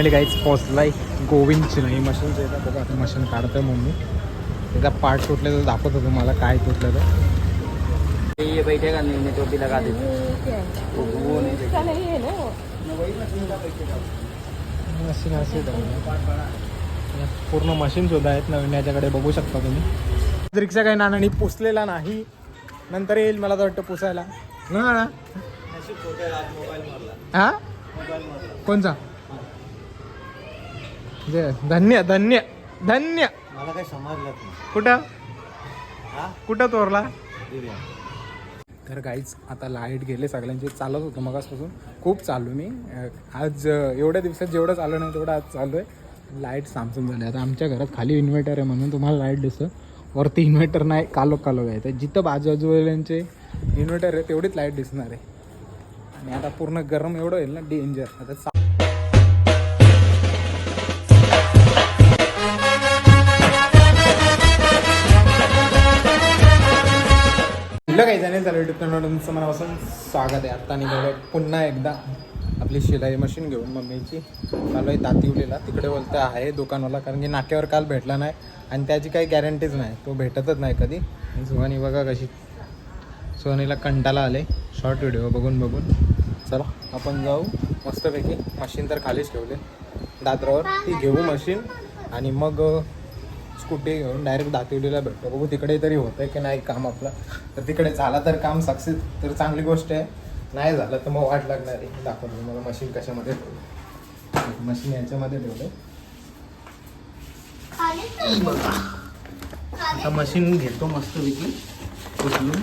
आणि काहीच पोचलाय गोविंद चिलाई मशीनचं येतं बघा आता मशीन काढतोय मम्मी. त्याचा पार्ट तुटले तर दाखवतो तुम्हाला काय तुटलं तर ये बैठेगा नहीं? मैं टोपी लगा देती. वो वो नहीं बैठेगा। मशीन असे पूर्ण मशीन सुद्धा आहेत. नवीन याच्याकडे बघू शकता तुम्ही. रिक्षा काही नानानी पुसलेला नाही. नंतर येईल मला तर वाटतं पुसायला. ना ना. हा? कोणचा? जे धन्य धन्य धन्य. मला काही समजलं कुठं? हा? कुठं तोरला? तर काहीच आता लाइट गेले सगळ्यांचे चालत होतं मगासपासून. खूप चालू मी. आज एवढ्या दिवसात जेवढं चालू नाही तेवढं आज चालू आहे. लाइट सामसून झाली. आता आमच्या घरात खाली इन्व्हर्टर आहे म्हणून तुम्हाला लाइट दिसतं. वरती इन्व्हर्टर नाही कालो कालो आहे. तर जिथं बाजूबाजूवाल्यांचे इन्व्हर्टर आहे तेवढीच लाइट दिसणार आहे. आणि आता पूर्ण गरम एवढं होईल ना डेंजर आता त्याने चालू युट्यूब चॅनल तुमचं मनापासून स्वागत आहे. आत्ता निघालो पुन्हा एकदा आपली शिलाई मशीन घेऊन मम्मीची. चालू आहे तातिवलीला. तिकडे बोलतं आहे दुकानवाला कारण की नाक्यावर काल भेटला नाही आणि त्याची काही गॅरंटीच नाही. तो भेटतच नाही कधी. सुहानी बघा कशी सोनीला कंटाला आले शॉर्ट व्हिडिओ बघून बघून. चला आपण जाऊ. मस्तपैकी मशीन तर खालीच ठेवले. दादरावर ती घेऊ मशीन आणि मग स्कूटी घेऊन डायरेक्ट दातिवलीला भेटतो. बघू तिकडे तरी होतंय की नाही काम आपलं. तर तिकडे झाला तर काम सक्सेस तर चांगली गोष्ट आहे. नाही झालं तर मग वाट लागणार आहे. दाखवतो मला मशीन कशामध्ये ठेवलं मशीन याच्यामध्ये ठेवलं आता मशीन घेतो मस्त पैकी. उचलून.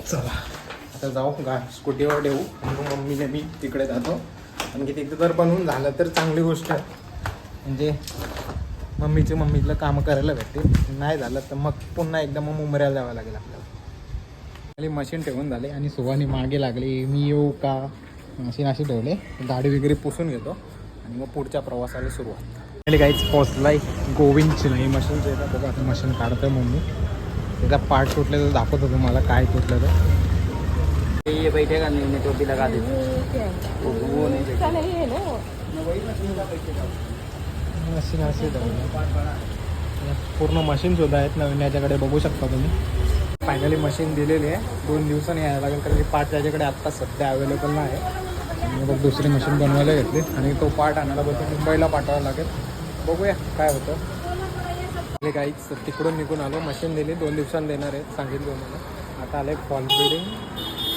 चला. आता जाऊ गा स्कूटीवर ठेवू. मग मम्मीने मी तिकडे जातो. आणि की जर बनवून झालं तर चांगली गोष्ट आहे. म्हणजे मम्मीचे मम्मीतलं कामं करायला भेटते नाही झालं तर मग पुन्हा एकदा मग मुंबऱ्याला जावं लागेल आपल्याला. खाली मशीन ठेवून झाले आणि सुवानी मागे लागली. मी येऊ का? मशीन अशी ठेवले. गाडी वगैरे पुसून घेतो. आणि मग पुढच्या प्रवासाला सुरुवात. आणि काहीच पोचलाय गोविंदची नाही मशीनचं येतं बघा आता मशीन काढतं मम्मी. त्याचा पार्ट तुटलं तर दाखवतो तुम्हाला काय तुटलं तर. ये बैठेगा नहीं मैं टोपी लगा देती वो वो नहीं बैठेगा। मशीन असे पूर्ण मशीन सुद्धा आहेत नवीन याच्याकडे बघू शकता तुम्ही. फायनली मशीन दिलेली आहे. दोन दिवसांनी यायला लागेल कारण की पार्ट त्याच्याकडे आत्ता सध्या अवेलेबल नाही. आहे आणि मग दुसरी मशीन बनवायला घेतली. आणि तो पार्ट आणायला बघतो मुंबईला पाठवावा लागेल. बघूया काय होतं. हे काहीच तिकडून निघून आलो. मशीन दिली दोन दिवसांनी देणार आहेत सांगितलं मला आता आले फॉल बिडिंग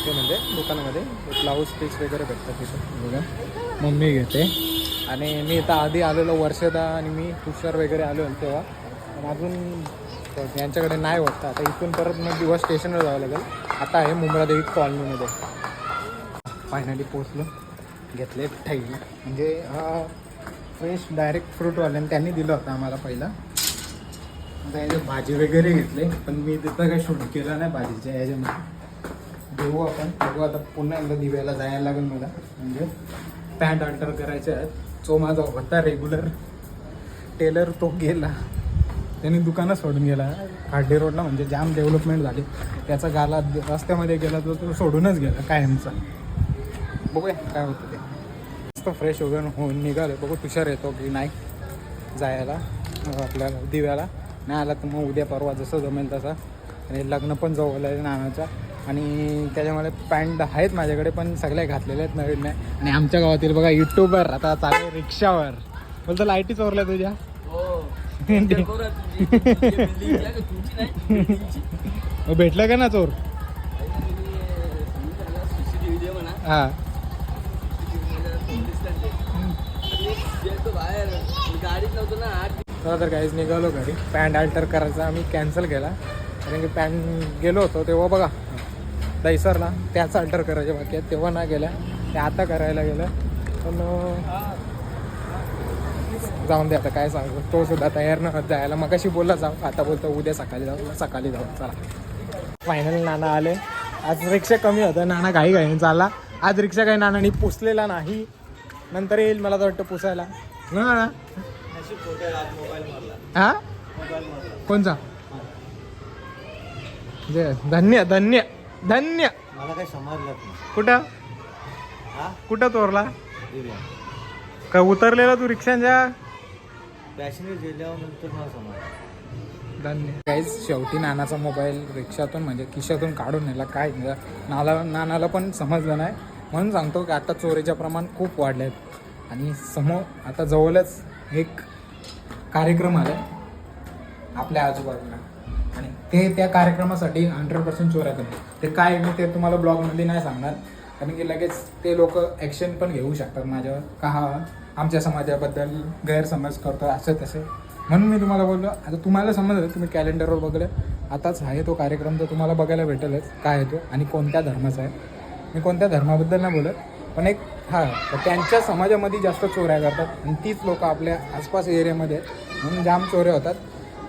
ते म्हणजे दुकानामध्ये. ब्लाऊज पीस वगैरे भेटतात तिथं. बघा. मम्मी घेते. आणि मी इथं आधी आलेलो वर्षदा आणि मी तुषार वगैरे आलो तेव्हा. पण अजून यांच्याकडे नाही होत. आता इथून परत मग दिवस स्टेशनवर जावं लागेल. आता आहे मुंब्रा देवी कॉलनीमध्ये. फायनली पोचलो घेतले ठैल म्हणजे हा फ्रेश डायरेक्ट फ्रूटवाल्याने त्यांनी दिलं होतं आम्हाला पहिला. आता याचे भाजी वगैरे घेतले. पण मी तिथं काही शूट केलं नाही भाजीच्या याच्यामध्ये. घेऊ आपण. बघू आता पुन्हा एकदा दिव्याला जायला लागेल मला. म्हणजे पॅन्ट अल्टर करायचे आहेत. जो माझा होता रेग्युलर टेलर तो गेला. त्यांनी दुकानं सोडून गेला. खाडे रोडला म्हणजे जाम डेव्हलपमेंट झाली. त्याचा गाला रस्त्यामध्ये गेला तर तो सोडूनच गेला कायमचा. बघूया काय होतं ते. मस्त फ्रेश वगैरे होऊन निघाले. बघू तुषार येतो की नाही जायला. आपल्याला दिव्याला. नाही आला तर मग उद्या परवा जसं जमेल तसा. आणि लग्न पण जवळ आहे नानाचा. आणि त्याच्यामुळे पॅन्ट आहेत माझ्याकडे पण सगळ्या घातलेल्या आहेत नवीन नाही आणि आमच्या गावातील बघा युट्यूबर आता चालू रिक्षावर. बोलतो लाईटी चोरल्या तुझ्या? हो. भेटलं का ना चोर. हां. चला तर काहीच निघालो घरी. पॅन्ट अल्टर करायचा आम्ही कॅन्सल केला. कारण की पॅन्ट गेलो होतो तेव्हा बघा. दैसरला त्याच अल्टर करायचे बाकी आहेत. तेव्हा ना गेल्या. ते आता करायला गेलं. पण जाऊन दे आता. काय सांगू? तो सुद्धा तयार न जायला. मग कशी बोलला जाऊ. आता बोलतो. उद्या सकाळी जाऊ. सकाळी जाऊ. चला. फायनल नाना आले. आज रिक्षा कमी होतं. नाना घाई घाईने चालला आज रिक्षा काही नानानी पुसलेला नाही. नंतर येईल मला तर वाटतं पुसायला. ना हा? कोणचा? जे धन्य धन्य. धन्य. मला काही समजलं नाही. कुठं? हा? कुठं चोरला? दिव्या का उतरलेला तू रिक्षांच्या? मला समजलं. धन्य. काहीच शेवटी नानाचा मोबाईल रिक्षातून म्हणजे खिशातून काढून नेला. काय. नाला नानाला पण समजलं नाही. म्हणून सांगतो की आता चोरीचे प्रमाण खूप वाढले आहेत आणि समोर आता जवळच एक कार्यक्रम आला आपल्या आजूबाजूला. आणि ते त्या कार्यक्रमासाठी हंड्रेड पर्सेंट चोऱ्या करतात ते काय मी ते तुम्हाला ब्लॉगमध्ये नाही सांगणार. कारण की लगेच ते लोक ॲक्शन पण घेऊ शकतात माझ्यावर. का हा आमच्या समाजाबद्दल गैरसमज करतो असं तसे. म्हणून मी तुम्हाला बोललो आता तुम्हाला समजलं तुम्ही कॅलेंडरवर बघलं. आताच आहे तो कार्यक्रम तर तुम्हाला बघायला भेटेलच काय आहे तो आणि कोणत्या धर्माचा आहे. मी कोणत्या धर्माबद्दल नाही बोलत पण एक हा तर त्यांच्या समाजामध्ये जास्त चोऱ्या करतात. आणि तीच लोक आपल्या आसपास एरियामध्ये म्हणून जाम चोऱ्या होतात.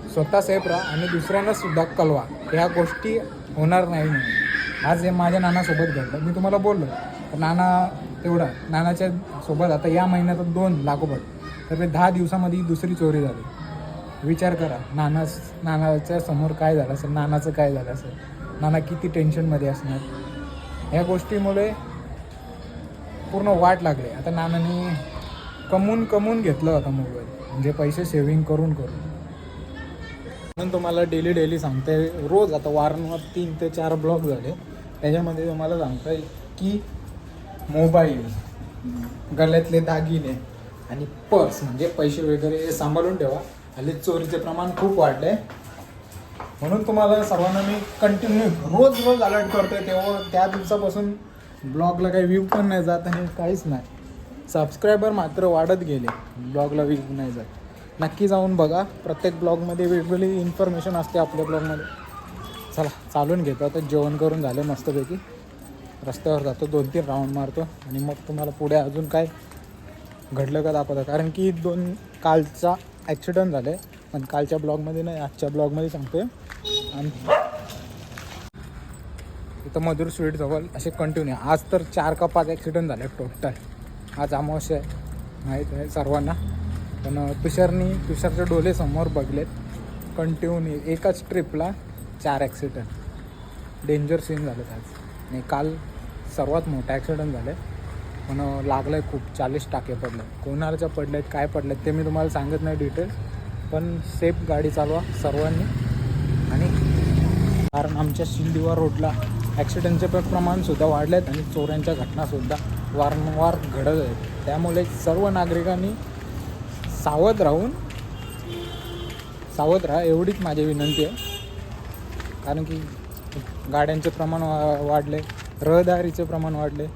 स्वतः सेफ राहा आणि दुसऱ्यांना सुद्धा कळवा. ह्या गोष्टी होणार नाही म्हणून. आज हे माझ्या नानासोबत घडलं. मी तुम्हाला बोललो. तर नाना तेवढा. नानाच्या सोबत आता या महिन्यात दोन लागोपाठ तर ते दहा दिवसामध्ये ही दुसरी चोरी झाली. विचार करा. नाना नानाच्या समोर काय झालं असेल? नानाचं काय झालं असेल? नाना किती टेन्शनमध्ये असणार? ह्या गोष्टीमुळे पूर्ण वाट लागली. आता नानाने कमवून कमवून घेतलं होता मोबाईल. म्हणजे पैसे सेव्हिंग करून करून. पण तुम्हाला डेली डेली सांगते रोज आता वारंवार तीन ते चार ब्लॉग झाले. त्याच्यामध्ये तुम्हाला सांगतोय की मोबाईल गळ्यातले दागिने आणि पर्स म्हणजे पैसे वगैरे सांभाळून ठेवा. हल्ली चोरीचे प्रमाण खूप वाढले. म्हणून तुम्हाला सर्वांना मी कंटिन्यू रोज रोज अलर्ट करतोय तेव्हा त्या दिवसापासून ब्लॉगला काही व्ह्यू पण नाही जात आणि काहीच नाही. सबस्क्रायबर मात्र वाढत गेले. ब्लॉगला व्ह्यू नाही जात. नक्की जाऊन बघा. प्रत्येक ब्लॉगमध्ये वेगवेगळी इन्फॉर्मेशन असते आपल्या ब्लॉगमध्ये. चला चालून घेतो आता. जेवण करून झालं मस्तपैकी. रस्त्यावर जातो दोन तीन राऊंड मारतो. आणि मग तुम्हाला पुढे अजून काय घडलं का दाखवतं. कारण की दोन कालचा ॲक्सिडंट झालं आहे पण कालच्या ब्लॉगमध्ये नाही आजच्या ब्लॉगमध्ये सांगतोय. आणि इथं मधुर स्वीट जवळ असे कंटिन्यू आज तर चार का पाच ॲक्सिडंट झाले टोटल आज अमावस्या आहे. माहीत आहे सर्वांना. पण तुषारनी तुषारच्या डोले समोर बघलेत. कंटिन्यू एकाच ट्रिपला चार ॲक्सिडंट डेंजर सीन झालेत आज. आणि काल सर्वात मोठा झालं आहे पण लागलं आहे खूप. चाळीस टाके पडले कोणाच्या पडलेत काय पडलेत ते मी तुम्हाला सांगत नाही डिटेल्स पण सेफ गाडी चालवा सर्वांनी. आणि कारण आमच्या शिंदिवा रोडला ॲक्सिडेंटचे प्रमाणसुद्धा वाढले आहेत आणि चोऱ्यांच्या घटनासुद्धा वारंवार घडत आहेत. त्यामुळे सर्व नागरिकांनी सावध राहून सावध राहा एवढीच माझी विनंती आहे. कारण की गाड्यांचे प्रमाण वा वाढले रहदारीचे प्रमाण वाढले.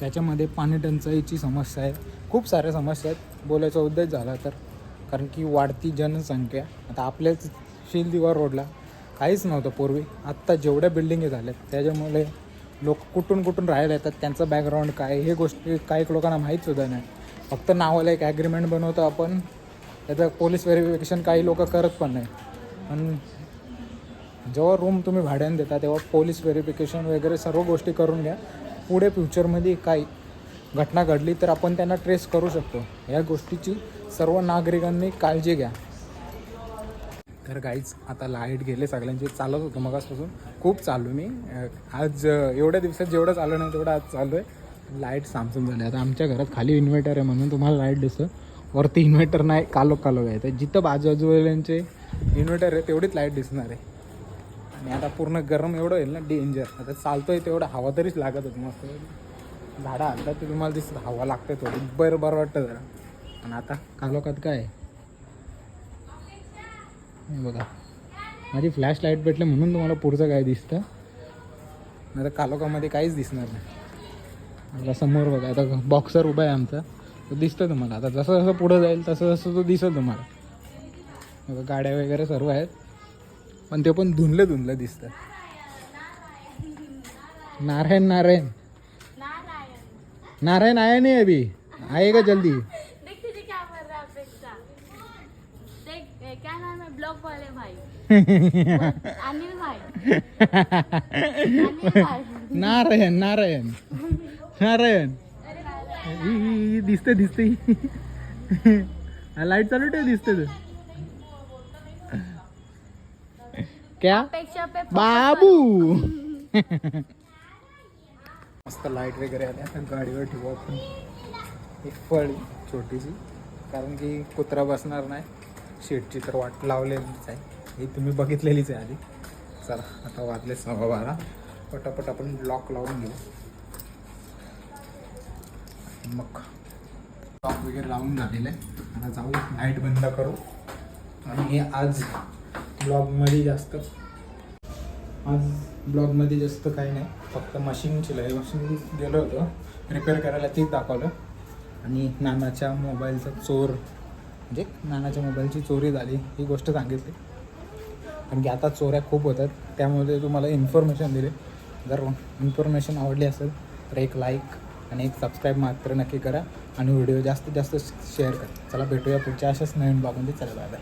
त्याच्यामध्ये पाणी टंचाईची समस्या आहे. खूप साऱ्या समस्या आहेत. बोलायचा उद्देश झाला तर. कारण की वाढती जनसंख्या आता आपल्याच शिलदिवा रोडला काहीच नव्हतं पूर्वी. आत्ता जेवढ्या बिल्डिंगी झाल्यात त्याच्यामुळे लोक कुठून कुठून राहायला येतात त्यांचं बॅकग्राऊंड काय हे गोष्टी काही लोकांना माहीतसुद्धा नाही. फक्त नावाला एक ॲग्रीमेंट बनवतो आपण. त्याचं पोलीस व्हेरिफिकेशन काही लोक करत पण नाही. पण जेव्हा रूम तुम्ही भाड्याने देता तेव्हा पोलीस व्हेरिफिकेशन वगैरे सर्व गोष्टी करून घ्या. पुढे फ्युचरमध्ये काही घटना घडली तर आपण त्यांना ट्रेस करू शकतो. या गोष्टीची सर्व नागरिकांनी काळजी घ्या. तर गाईच आता लाइट गेले सगळ्यांचे. चालत होतं मगासपासून. खूप चालू मी. आज एवढ्या दिवसात जेवढं चालू नाही तेवढं आज चालू आहे लाइट सामसून झाली. आता आमच्या घरात खाली इन्व्हर्टर आहे म्हणून तुम्हाला लाइट दिसतं वरती इन्व्हर्टर नाही कालो कालो आहे. तर जिथं बाजूबाजूवाल्यांचे इन्व्हर्टर आहे तेवढीच लाइट दिसणार आहे. आणि आता पूर्ण गरम एवढं होईल ना डेंजर आता चालतोय तेवढं हवा तरीच लागत होती. मस्त झाडं आणतात ते तुम्हाला दिसतं हवा लागते थोडी. बरं बरं वाटतं जरा. आणि आता कालोखात काय आहे? बघा. माझी फ्लॅश लाइट भेटली म्हणून तुम्हाला पुढचं काय दिसतं. नाही तर कालोखामध्ये काहीच दिसणार नाही. आता समोर बघा आता बॉक्सर उभा आहे आमचा. तो दिसतं तुम्हाला. आता जसं जसं पुढं जाईल तसं तसं तो दिसेल तुम्हाला. बघा, गाड्या वगैरे सर्व आहेत. पण ते पण धुंदलं धुंदलं दिसतं नारायण नारायण. नारायण आया नहीं अभी. आएगा जल्दी? नारायण नारायण. इ- इ- दिसते दिसते लाइट चालू ठेव दिसते ते. क्या? बाबू. मस्त लाइट वगैरे आली आता गाडीवर ठेवू आपण. एक फळी छोटीशी कारण की कुत्रा बसणार नाही. शीटची तर वाट लावलेलीच आहे. ही तुम्ही बघितलेलीच आहे आधी. चला आता वाजले सव्वा बारा. पटापट आपण लॉक लावून घेऊ. मग लॉक वगैरे लावून झालेलं आहे. आता जाऊ लाइट बंद करू. आणि हे आज ब्लॉगमध्ये जास्त. आज ब्लॉगमध्ये जास्त काही नाही. फक्त मशीनची लय मशीन गेलो होतो. रिपेअर करायला तेच दाखवलं. आणि नानाच्या मोबाईलचा चोर म्हणजे नानाच्या मोबाईलची चोरी झाली ही गोष्ट सांगितली. कारण की आता चोऱ्या खूप होतात. त्यामुळे तुम्हाला इन्फॉर्मेशन दिले. जर इन्फॉर्मेशन आवडली असेल तर एक लाईक आणि एक सबस्क्राईब मात्र नक्की करा आणि व्हिडिओ जास्तीत जास्त शेअर करा. चला भेटूया पुढच्या अशाच नवीन ब्लॉगमध्ये चला बाय बाय